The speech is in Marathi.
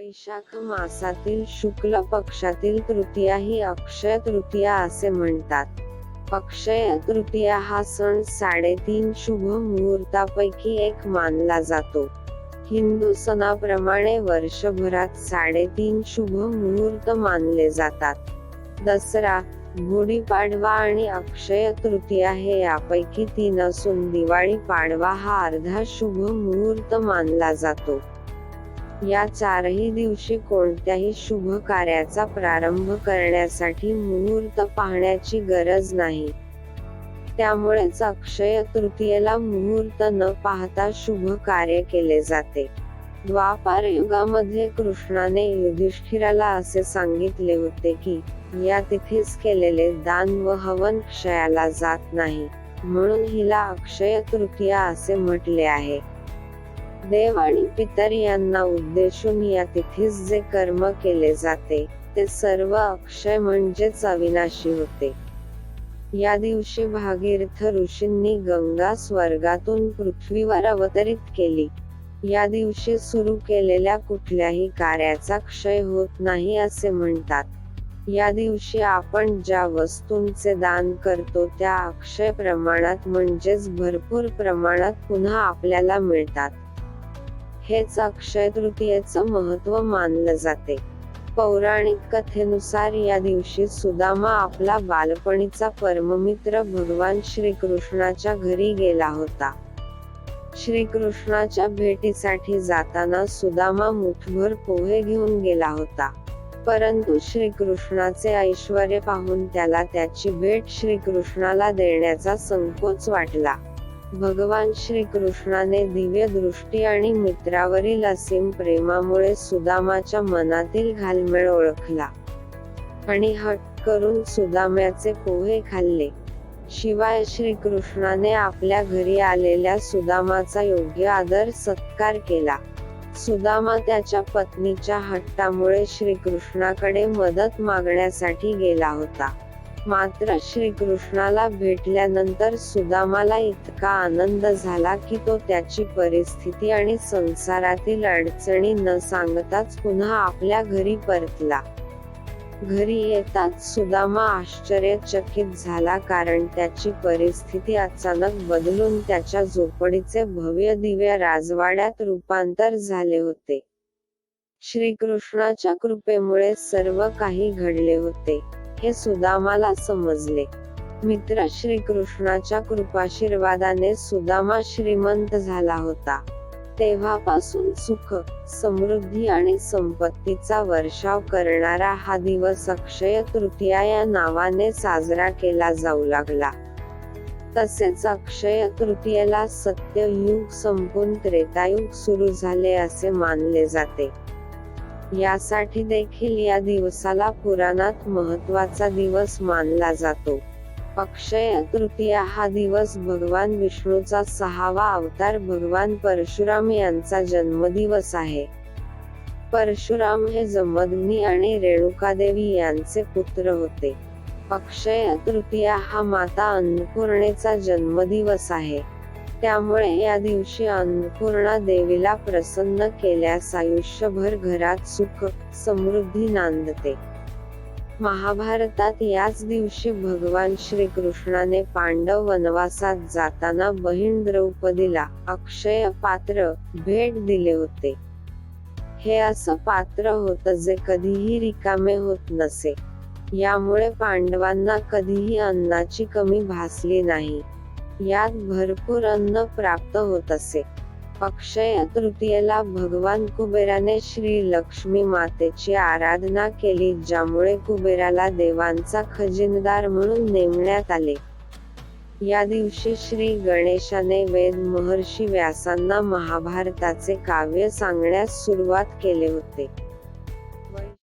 वैशाख मासातील शुक्ल पक्षातील तृतीया ही अक्षय तृतीया असे म्हणतात. अक्षय तृतीया हा सण साडेतीन शुभ मुहूर्तापैकी एक मानला जातो. हिंदू सणाप्रमाणे वर्षभरात साडेतीन शुभ मुहूर्त मानले जातात. दसरा गुढीपाडवा आणि अक्षय तृतीया हे यापैकी तीन असून दिवाळी पाडवा हा अर्धा शुभ मुहूर्त मानला जातो. या चारही दिवशी कोणत्याही शुभ कार्याचा प्रारंभ करण्यासाठी मुहूर्त पाहण्याची गरज नाही. त्यामुळेच अक्षय तृतीयेला मुहूर्त न पाहता शुभ कार्य केले जाते. द्वापार युगामध्ये कृष्णाने युधिष्ठिराला असे सांगितले होते की या तिथेच केलेले दान व हवन क्षयाला जात नाही. म्हणून हिला अक्षय तृतीया असे म्हटले आहे. देव आणि पितर यांना उद्देशून या तिथीस जे कर्म केले जाते ते सर्व अक्षय म्हणजेच अविनाशी होते. या दिवशी भागीरथ ऋषींनी गंगा स्वर्गातून पृथ्वीवर अवतरित केली. या दिवशी सुरू केलेल्या कुठल्याही कार्याचा क्षय होत नाही असे म्हणतात. या दिवशी आपण ज्या वस्तूंचे दान करतो त्या अक्षय प्रमाणात म्हणजेच भरपूर प्रमाणात पुन्हा आपल्याला मिळतात. हेच अक्षय तृतीयेचं महत्त्व मानलं जाते. पौराणिक कथेनुसार या दिवशी सुदामा आपला बालपणीचा परममित्र भगवान श्रीकृष्णाच्या घरी गेला होता. श्रीकृष्णाच्या भेटीसाठी जाताना सुदामा मुठभर पोहे घेऊन गेला होता. परंतु श्रीकृष्णाचे ऐश्वर पाहून त्याला त्याची भेट श्रीकृष्णाला देण्याचा संकोच वाटला. भगवान श्रीकृष्णाने दिव्य दृष्टी आणि मित्रावरील असीम प्रेमामुळे सुदामाच्या मनातील घालमेळ ओळखला. आणि हट करून सुदाम्याचे पोहे खाल्ले. शिवाय श्रीकृष्णाने आपल्या घरी आलेल्या सुदामाचा योग्य आदर सत्कार केला. सुदामा त्याच्या पत्नीच्या हट्टामुळे श्रीकृष्णाकडे मदत मागण्यासाठी गेला होता. मात्र श्रीकृष्णाला भेटल्यानंतर सुदामाला इतका आनंद झाला की तो त्याची परिस्थिती आणि संसारातील अडचणी न सांगताच पुन्हा आपल्या घरी परतला. घरी येताच सुदामा आश्चर्यचकित झाला कारण त्याची परिस्थिती अचानक बदलून त्याच्या झोपडीचे भव्य दिव्य राजवाड्यात रूपांतर झाले होते. श्रीकृष्णाच्या कृपेमुळे सर्व काही घडले होते. हे सुदामाला समजले. मित्र श्रीकृष्णाच्या कृपाशीर्वादाने सुदामा श्रीमंत झाला होता. तेव्हापासून सुख समृद्धी आणि संपत्तीचा वर्षाव करणारा हा दिवस अक्षय तृतीया या नावाने साजरा केला जाऊ लागला. तसेच अक्षय तृतीयेला सत्ययुग संपून त्रेतायुग सुरू झाले असे मानले जाते. यासाठी देखील या दिवसाला पुराणात महत्त्वाचा दिवस मानला जातो. अक्षय तृतीया हा दिवस भगवान विष्णूचा सहावा अवतार भगवान परशुराम यांचा जन्मदिवस आहे. परशुराम हे जमदग्नी आणि रेणुकादेवी यांचे पुत्र होते. अक्षय तृतीया हा माता अन्नपूर्णेचा जन्मदिवस आहे. त्यामुळे या दिवशी अन्नपूर्णा देवीला प्रसन्न केल्यास आयुष्यभर घरात सुख समृद्धी नांदते. महाभारतात याच दिवशी भगवान श्रीकृष्णाने पांडव वनवासात जाताना बहीण द्रौपदीला अक्षय पात्र भेट दिले होते. हे असं पात्र होतं जे कधीही रिकामे होत नसे. यामुळे पांडवांना कधीही अन्नाची कमी भासली नाही. यात भरपूर अन्न प्राप्त होत असे. अक्षय तृतीयेला भगवान कुबेराने श्री लक्ष्मी मातेची आराधना केली ज्यामुळे कुबेराला देवांचा खजिनदार म्हणून नेमण्यात आले. या दिवशी श्री गणेशाने वेद महर्षी व्यासांना महाभारताचे काव्य सांगण्यास सुरुवात केले होते.